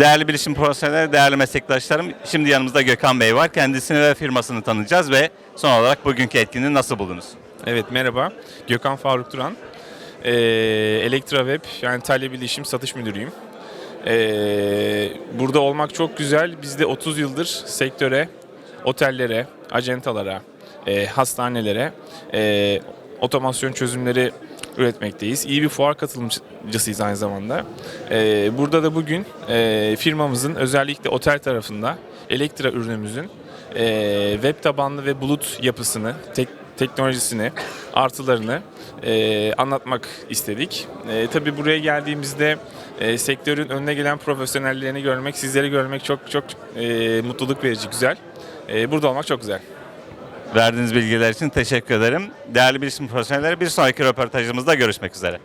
Değerli bilişim profesyonelleri, değerli meslektaşlarım. Şimdi yanımızda Gökhan Bey var. Kendisini ve firmasını tanıyacağız ve son olarak bugünkü etkinliği nasıl buldunuz? Evet merhaba. Gökhan Faruk Duran. Ee, Elektra Web yani Talya Bilişim Satış Müdürüyüm. Ee, burada olmak çok güzel. Biz de 30 yıldır sektöre, otellere, acentalara, e, hastanelere e, otomasyon çözümleri üretmekteyiz. İyi bir fuar katılımcısıyız aynı zamanda. Ee, burada da bugün e, firmamızın özellikle otel tarafında Elektra ürünümüzün e, web tabanlı ve bulut yapısını, tek, teknolojisini, artılarını e, anlatmak istedik. Tabii buraya geldiğimizde sektörün önüne gelen profesyonellerini görmek, sizleri görmek çok çok mutluluk verici, güzel. Burada olmak çok güzel. Verdiğiniz bilgiler için teşekkür ederim. Değerli bilişim profesyonelleri bir sonraki röportajımızda görüşmek üzere.